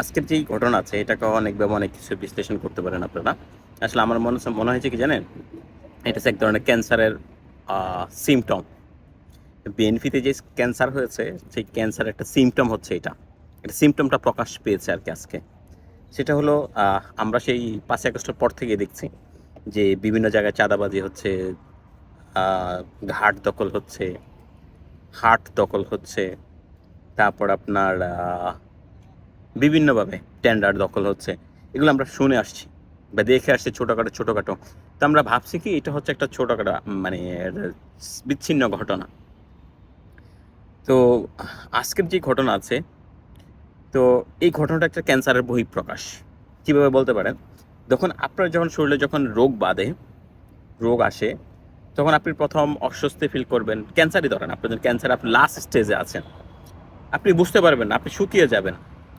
আজকের যেই ঘটনা আছে এটাকে অনেকভাবে অনেক কিছু বিশ্লেষণ করতে পারেন আপনারা। আসলে আমার মনে মনে হয়েছে কি জানেন? এটা হচ্ছে এক ধরনের ক্যান্সারের সিমটম বিএনপিতে যে ক্যান্সার হয়েছে, সেই ক্যান্সার একটা সিমটম হচ্ছে এটা। এটা সিমটমটা প্রকাশ পেয়েছে আর কি আজকে। সেটা হলো আমরা সেই পাঁচই আগস্টের পর থেকে দেখছি যে বিভিন্ন জায়গায় চাঁদাবাজি হচ্ছে ঘাট দখল হচ্ছে, হাট দখল হচ্ছে, তারপর আপনার বিভিন্নভাবে টেন্ডার দখল হচ্ছে। এগুলো আমরা শুনে আসছি বা দেখে আসছি ছোটোখাটো ছোটোখাটো। তো আমরা ভাবছি কি এটা হচ্ছে একটা ছোটোখাটো মানে বিচ্ছিন্ন ঘটনা। তো আজকের যে ঘটনা আছে, তো এই ঘটনাটা একটা ক্যান্সারের বহিঃপ্রকাশ। কীভাবে বলতে পারেন? যখন আপনার যখন শরীরে যখন রোগ বাঁধে, রোগ আসে, তখন আপনি প্রথম অস্বস্তি ফিল করবেন। ক্যান্সারই ধরেন আপনার ক্যান্সার, আপনি লাস্ট স্টেজে আছেন। আপনি বুঝতে পারবেন না, আপনি শুকিয়ে যাবেন।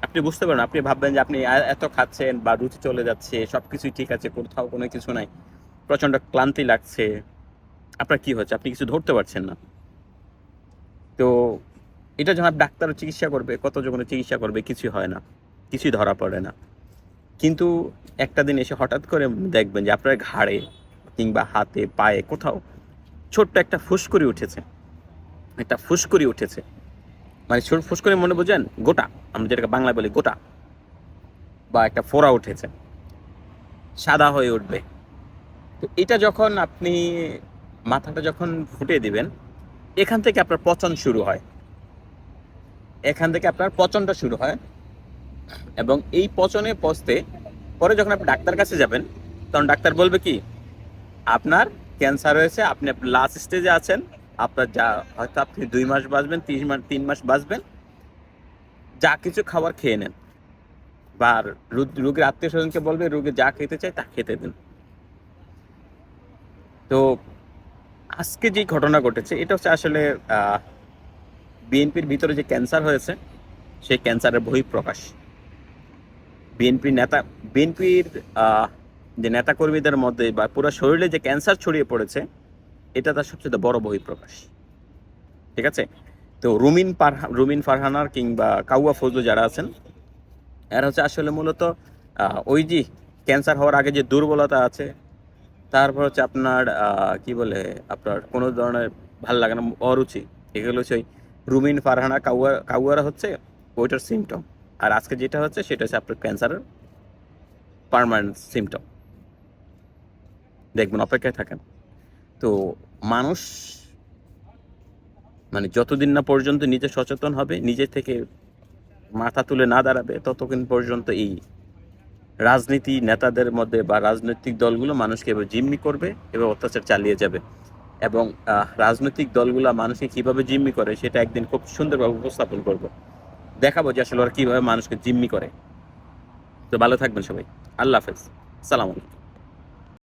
আপনি বুঝতে পারেন আপনি ভাববেন যে আপনি এত খাচ্ছেন বা রুচি চলে যাচ্ছে সব কিছুই ঠিক আছে, কোথাও কোনো কিছু নাই, প্রচণ্ড ক্লান্তি লাগছে। আপনার কি হচ্ছে আপনি কিছু ধরতে পারছেন না। তো এটা যখন ডাক্তার চিকিৎসা করবে কত যখন চিকিৎসা করবে, কিছুই হয় না, কিছুই ধরা পড়ে না। কিন্তু একটা দিন এসে হঠাৎ করে দেখবেন যে আপনার ঘাড়ে কিংবা হাতে, পায়ে কোথাও ছোট্ট একটা ফুসকুড়ি উঠেছে। একটা ফুসকুড়ি উঠেছে। মানে ছোট ফুসকুড়ি মনে বোঝেন গোটা। আমরা যেটাকে বাংলায় বলি গোটা। বা একটা ফোড়া উঠেছে। সাদা হয়ে উঠবে। তো এটা যখন আপনি মাথাটা যখন ফুটে দিবেন, এখান থেকে আপনার পচন শুরু হয়। এখান থেকে আপনার পচনটা শুরু হয়। এবং এই পচনে পচতে পরে যখন আপনি ডাক্তার কাছে যাবেন, তখন ডাক্তার বলবে কি, আপনার ক্যান্সার হয়েছে, আপনি লাস্ট স্টেজে আছেন আপনার যা, হয়তো আপনি দুই মাস বাঁচবেন, তিন মাস তিন মাস বাঁচবেন, যা কিছু খাবার খেয়ে নেন। বা রোগীর আত্মীয় স্বজনকে বলবে, রোগী যা খেতে চায় তা খেতে দেন। তো আজকে যে ঘটনা ঘটেছে, এটা হচ্ছে আসলে বিএনপির ভিতরে যে ক্যান্সার হয়েছে, সেই ক্যান্সারের বহিঃপ্রকাশ বিএনপির নেতা, বিএনপির যে নেতাকর্মীদের মধ্যে বা পুরো শরীরে যে ক্যান্সার ছড়িয়ে পড়েছে এটা তার সবচেয়ে বড় বহিঃপ্রকাশ। ঠিক আছে? তো রুমিন পারহা, রুমিন ফারহানার কিংবা কাউয়া ফজলু যারা আছেন, এরা হচ্ছে আসলে মূলত ওই যে ক্যান্সার হওয়ার আগে যে দুর্বলতা আছে, তারপর হচ্ছে আপনার কি বলে, আপনার কোনো ধরনের ভালো লাগে না, অরুচি, এগুলো হচ্ছে ওই রুমিন ফারহানা, কাউয়া, কাউয়ারা হচ্ছে ওইটার সিমটম আর আজকে যেটা হচ্ছে, সেটা হচ্ছে আপনার ক্যান্সারের পারমানেন্ট সিমটম দেখবেন, অপেক্ষায় থাকেন। তো মানুষ মানে যতদিন না পর্যন্ত নিজে সচেতন হবে, নিজে থেকে মাথা তুলে না দাঁড়াবে ততক্ষণ পর্যন্ত এই রাজনীতি নেতাদের মধ্যে বা রাজনৈতিক দলগুলো মানুষকে এবার জিম্মি করবে এবং অত্যাচার চালিয়ে যাবে। এবং রাজনৈতিক দলগুলো মানুষকে কীভাবে জিম্মি করে, সেটা একদিন খুব সুন্দরভাবে উপস্থাপন করব। দেখাবো যে আসলে ওরা কীভাবে মানুষকে জিম্মি করে। তো ভালো থাকবেন সবাই। আল্লাহ হাফেজ। সালাম আলাইকুম।